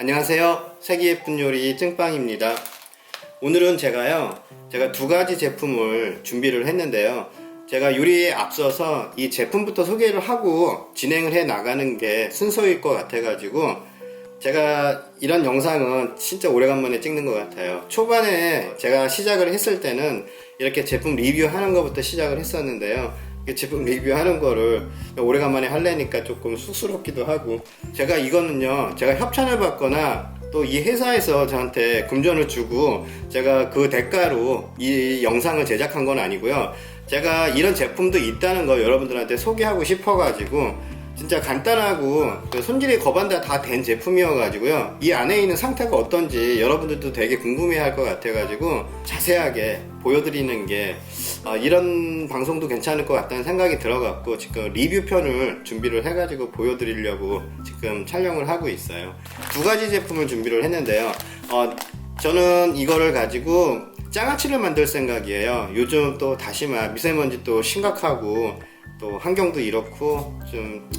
안녕하세요. 세기 예쁜 요리 찐빵입니다. 오늘은 제가요, 제가 두 가지 제품을 준비를 했는데요. 제가 요리에 앞서서 이 제품부터 소개를 하고 진행을 해 나가는 게 순서일 것 같아가지고 제가 이런 영상은 진짜 오래간만에 찍는 것 같아요. 초반에 제가 시작을 했을 때는 이렇게 제품 리뷰하는 것부터 시작을 했었는데요. 이 제품 리뷰하는 거를 오래간만에 하려니까 조금 쑥스럽기도 하고. 제가 이거는요 제가 협찬을 받거나 또 이 회사에서 저한테 금전을 주고 제가 그 대가로 이 영상을 제작한 건 아니고요. 제가 이런 제품도 있다는 거 여러분들한테 소개하고 싶어 가지고 진짜 간단하고 그 손질이 거반다 다 된 제품이어가지고요. 이 안에 있는 상태가 어떤지 여러분들도 되게 궁금해할 것 같아가지고 자세하게 보여드리는 게 아, 이런 방송도 괜찮을 것 같다는 생각이 들어갖고 지금 리뷰편을 준비를 해가지고 보여드리려고 지금 촬영을 하고 있어요. 두 가지 제품을 준비를 했는데요. 어, 저는 이거를 가지고 장아찌를 만들 생각이에요. 요즘 또 다시마 미세먼지 또 심각하고 또 환경도 이렇고 좀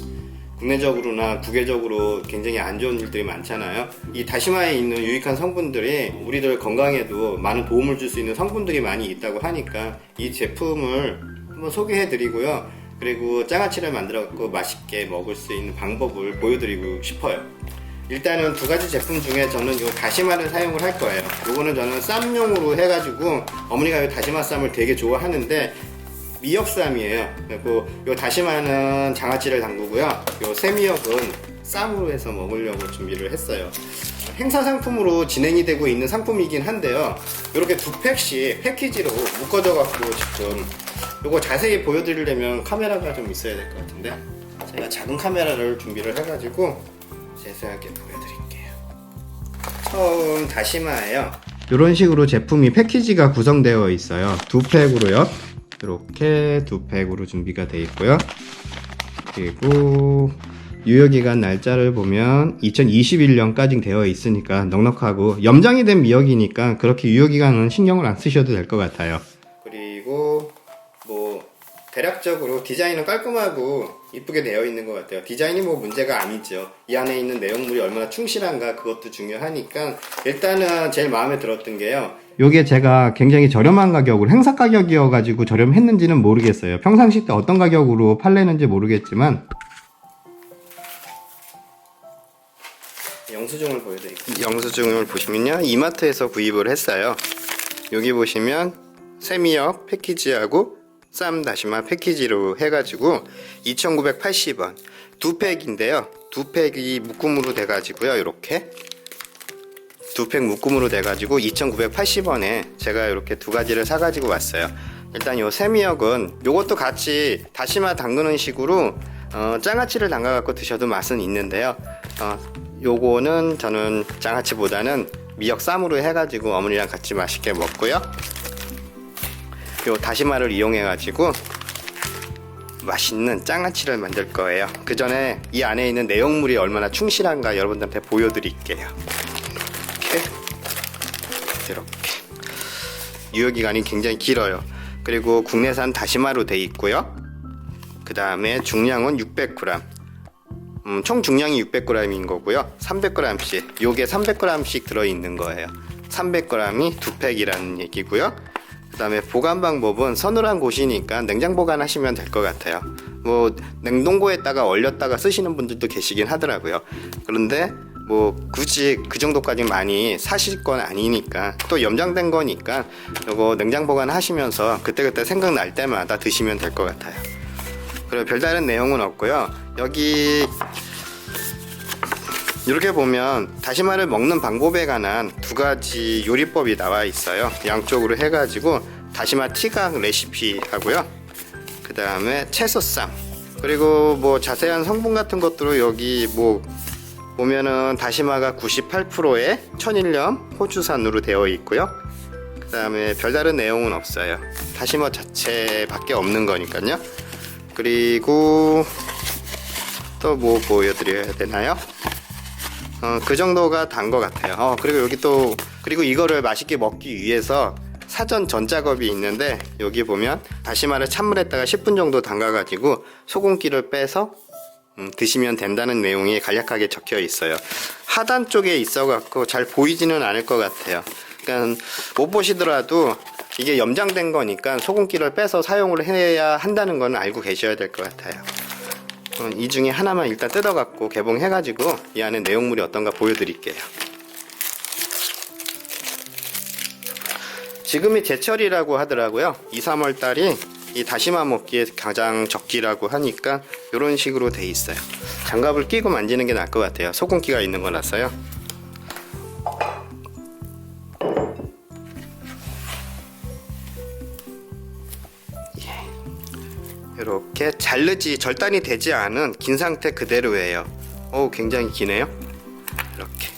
국내적으로나 국외적으로 굉장히 안 좋은 일들이 많잖아요. 이 다시마에 있는 유익한 성분들이 우리들 건강에도 많은 도움을 줄 수 있는 성분들이 많이 있다고 하니까 이 제품을 한번 소개해 드리고요. 그리고 장아찌를 만들었고 맛있게 먹을 수 있는 방법을 보여드리고 싶어요. 일단은 두 가지 제품 중에 저는 이 다시마를 사용을 할 거예요. 이거는 저는 쌈용으로 해가지고 어머니가 이 다시마 쌈을 되게 좋아하는데 미역쌈이에요. 그리고 요 다시마는 장아찌를 담그고요. 요 새미역은 쌈으로 해서 먹으려고 준비를 했어요. 행사 상품으로 진행이 되고 있는 상품이긴 한데요. 이렇게 두 팩씩 패키지로 묶어져 갖고 지금 요거 자세히 보여드리려면 카메라가 좀 있어야 될 것 같은데 제가 작은 카메라를 준비를 해가지고 자세하게 보여드릴게요. 처음 다시마예요. 이런 식으로 제품이 패키지가 구성되어 있어요. 두 팩으로요. 이렇게 두 팩으로 준비가 되어 있고요. 그리고 유효기간 날짜를 보면 2021년까지 되어 있으니까 넉넉하고 염장이 된 미역이니까 그렇게 유효기간은 신경을 안 쓰셔도 될 것 같아요. 그리고 뭐 대략적으로 디자인은 깔끔하고 이쁘게 되어 있는 것 같아요. 디자인이 뭐 문제가 아니죠. 이 안에 있는 내용물이 얼마나 충실한가 그것도 중요하니까 일단은 제일 마음에 들었던 게요. 요게 제가 굉장히 저렴한 가격으로 행사 가격이어가지고 저렴했는지는 모르겠어요. 평상시 때 어떤 가격으로 팔래는지 모르겠지만 영수증을 보여드릴게요. 영수증을 보시면요. 이마트에서 구입을 했어요. 여기 보시면 세미역 패키지하고 쌈 다시마 패키지로 해가지고 2,980원 두 팩인데요. 두 팩이 묶음으로 돼가지고요. 이렇게 두 팩 묶음으로 돼가지고 2,980원에 제가 이렇게 두 가지를 사가지고 왔어요. 일단 요 세미역은 요것도 같이 다시마 담그는 식으로 어, 장아찌를 담가갖고 드셔도 맛은 있는데요. 어, 요거는 저는 장아찌보다는 미역 쌈으로 해가지고 어머니랑 같이 맛있게 먹고요. 요 다시마를 이용해가지고 맛있는 장아찌를 만들 거예요. 그 전에 이 안에 있는 내용물이 얼마나 충실한가 여러분들한테 보여드릴게요. 이렇게 이렇게 유효 기간이 굉장히 길어요. 그리고 국내산 다시마로 돼 있고요. 그 다음에 중량은 600g. 음, 총 중량이 600g인 거고요. 300g씩. 요게 300g씩 들어 있는 거예요. 300g이 두 팩이라는 얘기고요. 그 다음에 보관 방법은 서늘한 곳이니까 냉장 보관하시면 될 것 같아요. 뭐 냉동고에다가 얼렸다가 쓰시는 분들도 계시긴 하더라고요. 그런데 뭐 굳이 그 정도까지 많이 사실 건 아니니까 또 염장된 거니까 이거 냉장 보관하시면서 그때그때 생각날 때마다 드시면 될 것 같아요. 그리고 별다른 내용은 없고요. 여기 이렇게 보면 다시마를 먹는 방법에 관한 두 가지 요리법이 나와 있어요. 양쪽으로 해가지고 다시마 티각 레시피 하고요. 그 다음에 채소쌈 그리고 뭐 자세한 성분 같은 것들로 여기 뭐 보면은 다시마가 98%의 천일염 호주산으로 되어 있고요. 그 다음에 별다른 내용은 없어요. 다시마 자체밖에 없는 거니까요. 그리고 또 뭐 보여드려야 되나요? 어, 그 정도가 단 것 같아요. 어, 그리고 여기 또, 그리고 이거를 맛있게 먹기 위해서 사전 전 작업이 있는데, 여기 보면 다시마를 찬물에다가 10분 정도 담가가지고 소금기를 빼서 음, 드시면 된다는 내용이 간략하게 적혀 있어요. 하단 쪽에 있어 갖고 잘 보이지는 않을 것 같아요. 그러니까 못 보시더라도 이게 염장된 거니까 소금기를 빼서 사용을 해야 한다는 건 알고 계셔야 될 것 같아요. 어, 이 중에 하나만 일단 뜯어 갖고 개봉해 가지고 이 안에 내용물이 어떤가 보여 드릴게요. 지금이 제철이라고 하더라고요. 2, 3월 달이 이 다시마 먹기에 가장 적기라고 하니까 이런 식으로 돼 있어요. 장갑을 끼고 만지는 게 나을 것 같아요. 소금기가 있는 거라서요. 이렇게 자르지 절단이 되지 않은 긴 상태 그대로예요. 오 굉장히 기네요. 이렇게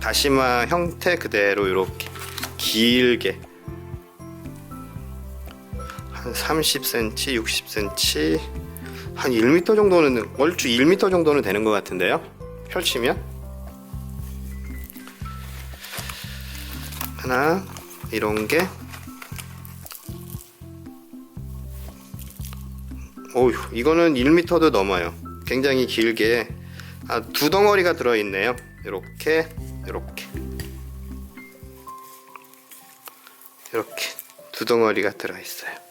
다시마 형태 그대로 이렇게 길게 한 30cm, 60cm, 한 1m 정도는 얼추 1m 정도는 되는 것 같은데요. 펼치면 하나 이런 게 어휴 이거는 1m도 넘어요. 굉장히 길게 아, 두 덩어리가 들어 있네요. 이렇게 이렇게 이렇게 두 덩어리가 들어 있어요.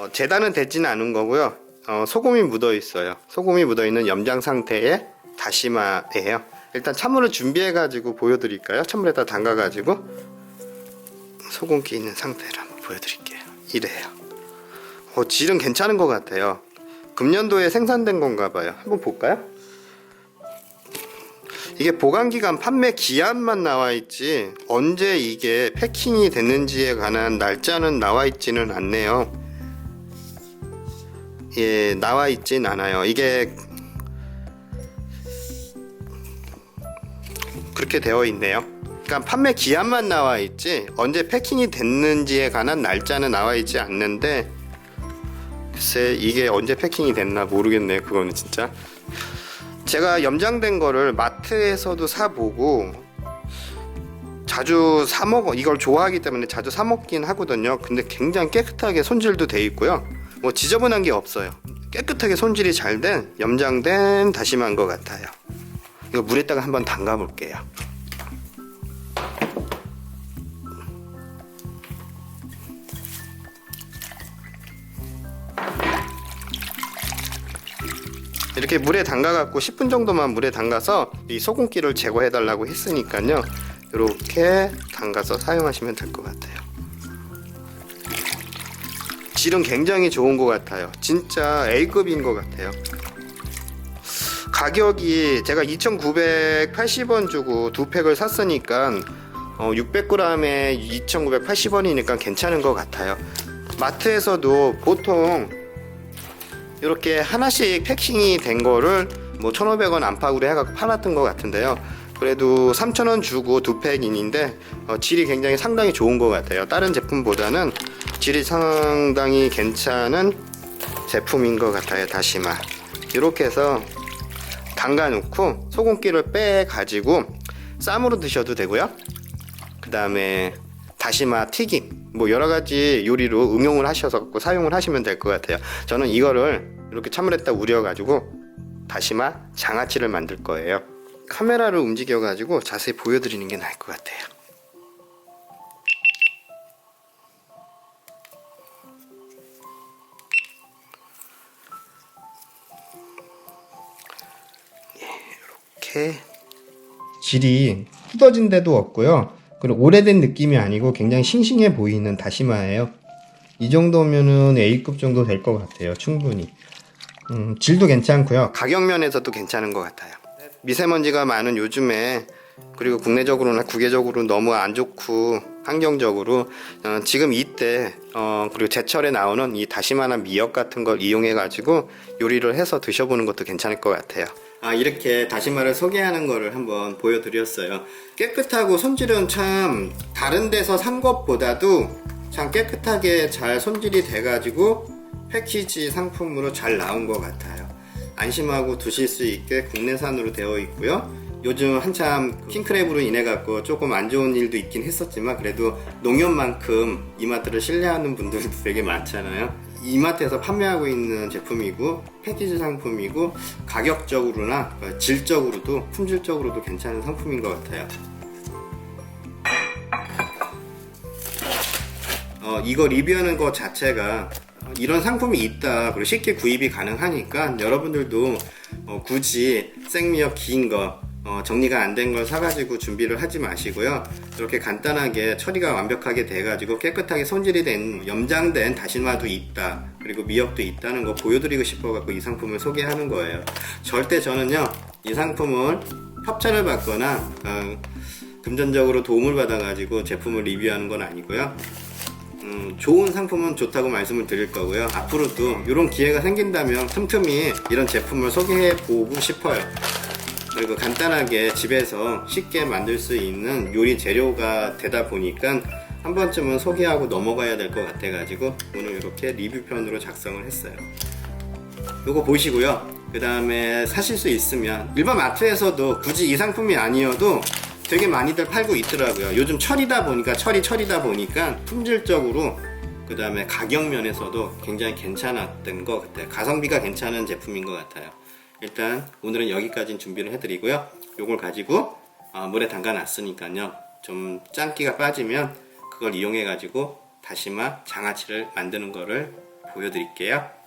어, 재단은 되지는 않은 거고요. 어, 소금이 묻어 있어요. 소금이 묻어 있는 염장 상태의 다시마예요. 일단 찬물을 준비해 가지고 보여드릴까요? 찬물에다 담가 가지고 소금기 있는 상태를 한번 보여드릴게요. 이래요. 어, 질은 괜찮은 것 같아요. 금년도에 생산된 건가 봐요. 한번 볼까요? 이게 보관기간 판매 기한만 나와 있지 언제 이게 패킹이 됐는지에 관한 날짜는 나와 있지는 않네요. 예, 나와 있진 않아요. 이게 그렇게 되어 있네요. 그러니까 판매 기한만 나와 있지 언제 패킹이 됐는지에 관한 날짜는 나와 있지 않는데 글쎄 이게 언제 패킹이 됐나 모르겠네요. 그거는 진짜. 제가 염장된 거를 마트에서도 사 보고 자주 사 먹어 이걸 좋아하기 때문에 자주 사 먹긴 하거든요. 근데 굉장히 깨끗하게 손질도 돼 있고요. 뭐 지저분한 게 없어요. 깨끗하게 손질이 잘 된 염장된 다시마인 것 같아요. 이거 물에다가 한번 담가 볼게요. 이렇게 물에 담가 갖고 10분 정도만 물에 담가서 이 소금기를 제거해 달라고 했으니까요. 이렇게 담가서 사용하시면 될 것 같아요. 질은 굉장히 좋은 것 같아요. 진짜 A급인 것 같아요. 가격이 제가 2,980원 주고 두 팩을 샀으니까 어, 600g에 2,980원이니까 괜찮은 것 같아요. 마트에서도 보통 이렇게 하나씩 패킹이 된 거를 뭐 1,500원 안팎으로 해갖고 팔았던 것 같은데요. 그래도 3,000원 주고 두 팩인데 어, 질이 굉장히 상당히 좋은 것 같아요. 다른 제품보다는 질이 상당히 괜찮은 제품인 것 같아요. 다시마. 이렇게 해서 담가 놓고 소금기를 빼 가지고 쌈으로 드셔도 되고요. 그 다음에 다시마 튀김 뭐 여러 가지 요리로 응용을 하셔서 사용을 하시면 될 것 같아요. 저는 이거를 이렇게 찬물에다 우려 가지고 다시마 장아찌를 만들 거예요. 카메라를 움직여 가지고 자세히 보여드리는 게 나을 것 같아요. 질이 뜯어진 데도 없고요. 그리고 오래된 느낌이 아니고 굉장히 싱싱해 보이는 다시마예요. 이 정도면은 A급 정도 될 것 같아요. 충분히. 음, 질도 괜찮고요. 가격 면에서도 괜찮은 것 같아요. 미세먼지가 많은 요즘에 그리고 국내적으로나 국외적으로 너무 안 좋고 환경적으로 어, 지금 이때 어, 그리고 제철에 나오는 이 다시마나 미역 같은 걸 이용해 가지고 요리를 해서 드셔보는 것도 괜찮을 것 같아요. 아 이렇게 다시마를 소개하는 거를 한번 보여드렸어요. 깨끗하고 손질은 참 다른 데서 산 것보다도 참 깨끗하게 잘 손질이 돼가지고 패키지 상품으로 잘 나온 것 같아요. 안심하고 드실 수 있게 국내산으로 되어 있고요. 요즘 한참 킹크랩으로 인해 갖고 조금 안 좋은 일도 있긴 했었지만 그래도 농협만큼 이마트를 신뢰하는 분들도 되게 많잖아요. 이마트에서 판매하고 있는 제품이고 패키지 상품이고 가격적으로나 질적으로도 품질적으로도 괜찮은 상품인 것 같아요. 어, 이거 리뷰하는 것 자체가 어, 이런 상품이 있다 그리고 쉽게 구입이 가능하니까 여러분들도 어, 굳이 생미역 긴 거 어, 정리가 안 된 걸 사가지고 준비를 하지 마시고요 이렇게 간단하게 처리가 완벽하게 돼가지고 깨끗하게 손질이 된 염장된 다시마도 있다 그리고 미역도 있다는 거 보여드리고 싶어갖고 이 상품을 소개하는 거예요 절대 저는요 이 상품을 협찬을 받거나 어, 금전적으로 도움을 받아가지고 제품을 리뷰하는 건 아니고요 음, 좋은 상품은 좋다고 말씀을 드릴 거고요. 앞으로도 이런 기회가 생긴다면 틈틈이 이런 제품을 소개해 보고 싶어요. 그리고 간단하게 집에서 쉽게 만들 수 있는 요리 재료가 되다 보니까 한 번쯤은 소개하고 넘어가야 될 것 같아가지고 오늘 이렇게 리뷰편으로 작성을 했어요. 요거 보시고요. 그 다음에 사실 수 있으면 일반 마트에서도 굳이 이 상품이 아니어도 되게 많이들 팔고 있더라고요. 요즘 철이다 보니까 철이 철이다 보니까 품질적으로 그 다음에 가격 면에서도 굉장히 괜찮았던 것 같아요. 가성비가 괜찮은 제품인 것 같아요. 일단 오늘은 여기까지 준비를 해드리고요. 요걸 가지고 아, 물에 담가 놨으니까요. 좀 짠기가 빠지면 그걸 이용해 가지고 다시마 장아찌를 만드는 거를 보여드릴게요.